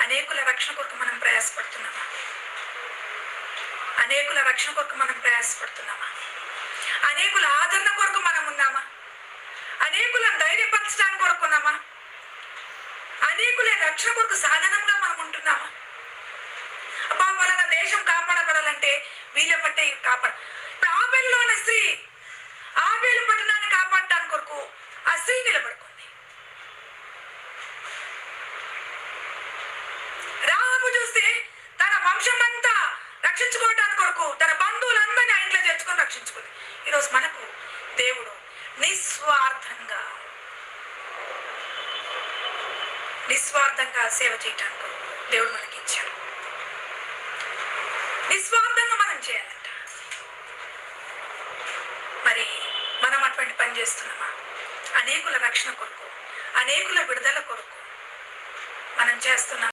అనేకుల రక్షణ కొరకు మనం ప్రయాసపడుతున్నామా? అనేకుల రక్షణ కొరకు మనం ప్రయాసపడుతున్నామా? అనేకుల ఆదరణ కొరకు మనం ఉన్నామా? అనేకులను ధైర్యపరచడానికి కొరకు ఉన్నామా? అనేకుల రక్షణ కొరకు సాధనంగా మనం ఉంటున్నామా? అబ్బా వలన దేశం కాపాడబడాలంటే వీళ్ళ పట్టే కాపాడ రక్షించుకోవడానికి కొరకు తన బంధువులందరినీ ఆ ఇంట్లో చేర్చుకొని రక్షించుకుంది. ఈరోజు మనకు దేవుడు నిస్వార్థంగా నిస్వార్థంగా సేవ చేయటానికి దేవుడు మనకి ఇచ్చాడు నిస్వార్థంగా మనం చేయాలంట. మరి మనం అటువంటి పని చేస్తున్నామా? అనేకుల రక్షణ కొరకు అనేకుల విడుదల కొరకు మనం చేస్తున్నాం